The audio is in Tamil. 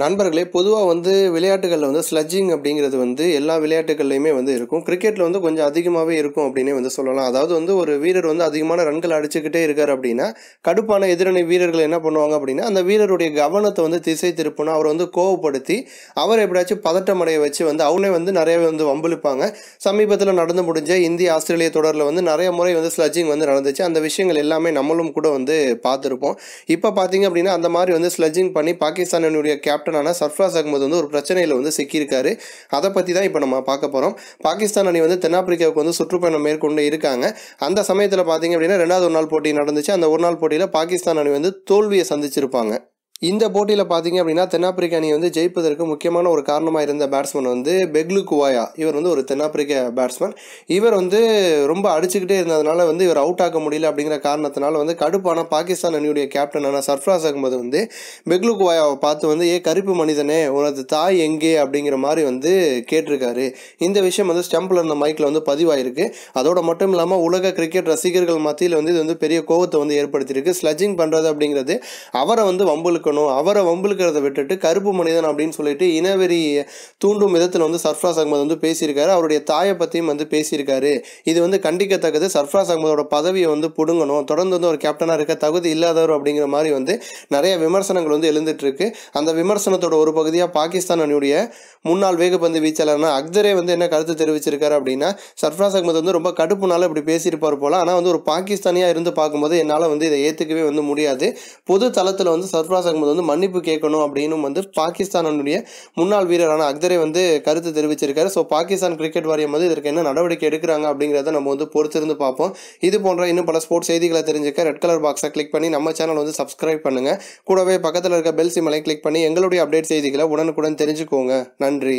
நண்பர்களே பொதுவாக வந்து விளையாட்டுகளில் வந்து ஸ்லட்ஜிங் அப்படிங்கிறது வந்து எல்லா விளையாட்டுகள்லையுமே வந்து இருக்கும். கிரிக்கெட்டில் வந்து கொஞ்சம் அதிகமாகவே இருக்கும் அப்படின்னே வந்து சொல்லலாம். அதாவது வந்து ஒரு வீரர் வந்து அதிகமான ரன்கள் அடிச்சுக்கிட்டே இருக்கார் அப்படின்னா கடுப்பான எதிரணி வீரர்கள் என்ன பண்ணுவாங்க அப்படின்னா அந்த வீரருடைய கவனத்தை வந்து திசை திருப்பணும். அவரை வந்து கோவப்படுத்தி அவரை எப்படியாச்சும் பதட்டம் அடைய வச்சு வந்து அவனே வந்து நிறையவே வந்து வம்பிழுப்பாங்க சமீபத்தில் நடந்து முடிஞ்ச இந்திய ஆஸ்திரேலிய தொடரில் வந்து நிறைய முறை வந்து ஸ்லட்ஜிங் வந்து நடந்துச்சு. அந்த விஷயங்கள் எல்லாமே நம்மளும் கூட வந்து பார்த்துருப்போம். இப்போ பார்த்தீங்க அப்படின்னா அந்த மாதிரி வந்து ஸ்லட்ஜிங் பண்ணி பாகிஸ்தானினுடைய கேப்டனான சர்ஃப்ராஸ் அகமது வந்து ஒரு பிரச்சனையில் வந்து சிக்கியிருக்காரு. அதை பற்றி தான் இப்போ நம்ம பார்க்க போகிறோம் பாகிஸ்தான் அணி வந்து தென்னாப்பிரிக்காவுக்கு வந்து சுற்றுப்பயணம் மேற்கொண்டு இருக்காங்க. அந்த சமயத்தில் பார்த்தீங்க அப்படின்னா ரெண்டாவது ஒரு நாள் போட்டி நடந்துச்சு. அந்த ஒரு நாள் போட்டியில் பாகிஸ்தான் அணி வந்து தோல்வியை சந்திச்சிருப்பாங்க. இந்த போட்டியில் பார்த்தீங்க அப்படின்னா தென்னாப்பிரிக்க அணி வந்து ஜெயிப்பதற்கு முக்கியமான ஒரு காரணமாக இருந்த பேட்ஸ்மேன் வந்து பெக்லு குவாயா. இவர் வந்து ஒரு தென்னாப்பிரிக்க பேட்ஸ்மேன் இவர் வந்து ரொம்ப அடிச்சுக்கிட்டே இருந்ததுனால வந்து இவர் அவுட் ஆக்க முடியல அப்படிங்கிற காரணத்தினால வந்து கடுப்பான பாகிஸ்தான் அணியுடைய கேப்டனான சர்ஃப்ராஸ் அகமது வந்து பெக்லு குவாயாவை பார்த்து வந்து ஏ கருப்பு மனிதனே உனது தாய் எங்கே? அப்படிங்கிற மாதிரி வந்து கேட்டிருக்காரு. இந்த விஷயம் வந்து ஸ்டம்பில் இருந்த மைக்கில் வந்து பதிவாயிருக்கு. அதோட மட்டும் இல்லாமல் உலக கிரிக்கெட் ரசிகர்கள் மத்தியில் வந்து இது வந்து பெரிய கோவத்தை வந்து ஏற்படுத்தியிருக்கு. ஸ்லஜிங் பண்ணுறது அப்படிங்கிறது அவரை வந்து வம்புலுக்கு இருக்கணும் அவரை வம்புழுக்கிறத விட்டுட்டு கருப்பு மனிதன் அப்படின்னு சொல்லிட்டு இனவெறி தூண்டும் விதத்தில் வந்து சர்ஃப்ராஸ் அகமது வந்து பேசியிருக்காரு. அவருடைய தாயை பற்றியும் வந்து பேசியிருக்காரு. இது வந்து கண்டிக்கத்தக்கது. சர்ஃப்ராஸ் அகமதோட பதவியை வந்து பிடுங்கணும். தொடர்ந்து வந்து ஒரு கேப்டனாக இருக்க தகுதி இல்லாதவர் அப்படிங்கிற மாதிரி வந்து நிறைய விமர்சனங்கள் வந்து எழுந்துட்டு இருக்கு அந்த விமர்சனத்தோட ஒரு பகுதியாக பாகிஸ்தான் அணியுடைய முன்னாள் வேகப்பந்து வீச்சாளர்னா அக்தரே வந்து என்ன கருத்து தெரிவிச்சிருக்காரு அப்படின்னா சர்ஃப்ராஸ் அகமது வந்து ரொம்ப கடுப்புனால இப்படி பேசியிருப்பார் போல. ஆனால் வந்து ஒரு பாகிஸ்தானியாக இருந்து பார்க்கும்போது என்னால் வந்து இதை ஏற்றுக்கவே வந்து முடியாது. பொது தளத்தில் வந்து சர்ஃப்ராஸ் அகமது வந்து மன்னிப்பு கேட்கணும் அப்படின்னு வந்து பாகிஸ்தானுடைய முன்னாள் வீரரான அக்தரே வந்து கருத்து தெரிவிச்சிருக்காரு. ஸோ பாகிஸ்தான் கிரிக்கெட் வாரியம் வந்து இதற்கு என்ன நடவடிக்கை எடுக்கிறாங்க அப்படிங்கிறத நம்ம வந்து பொறுத்திருந்து பார்ப்போம். இது போன்ற இன்னும் பல ஸ்போர்ட்ஸ் செய்திகளை தெரிஞ்சுக்க ரெட் கலர் பாக்ஸை கிளிக் பண்ணி நம்ம சேனல் வந்து சப்ஸ்கிரைப் பண்ணுங்க. கூடவே பக்கத்தில் இருக்க பெல் சிம்மலை கிளிக் பண்ணி எங்களுடைய அப்டேட் செய்திகளை உடனுக்குடன் தெரிஞ்சுக்கோங்க. நன்றி.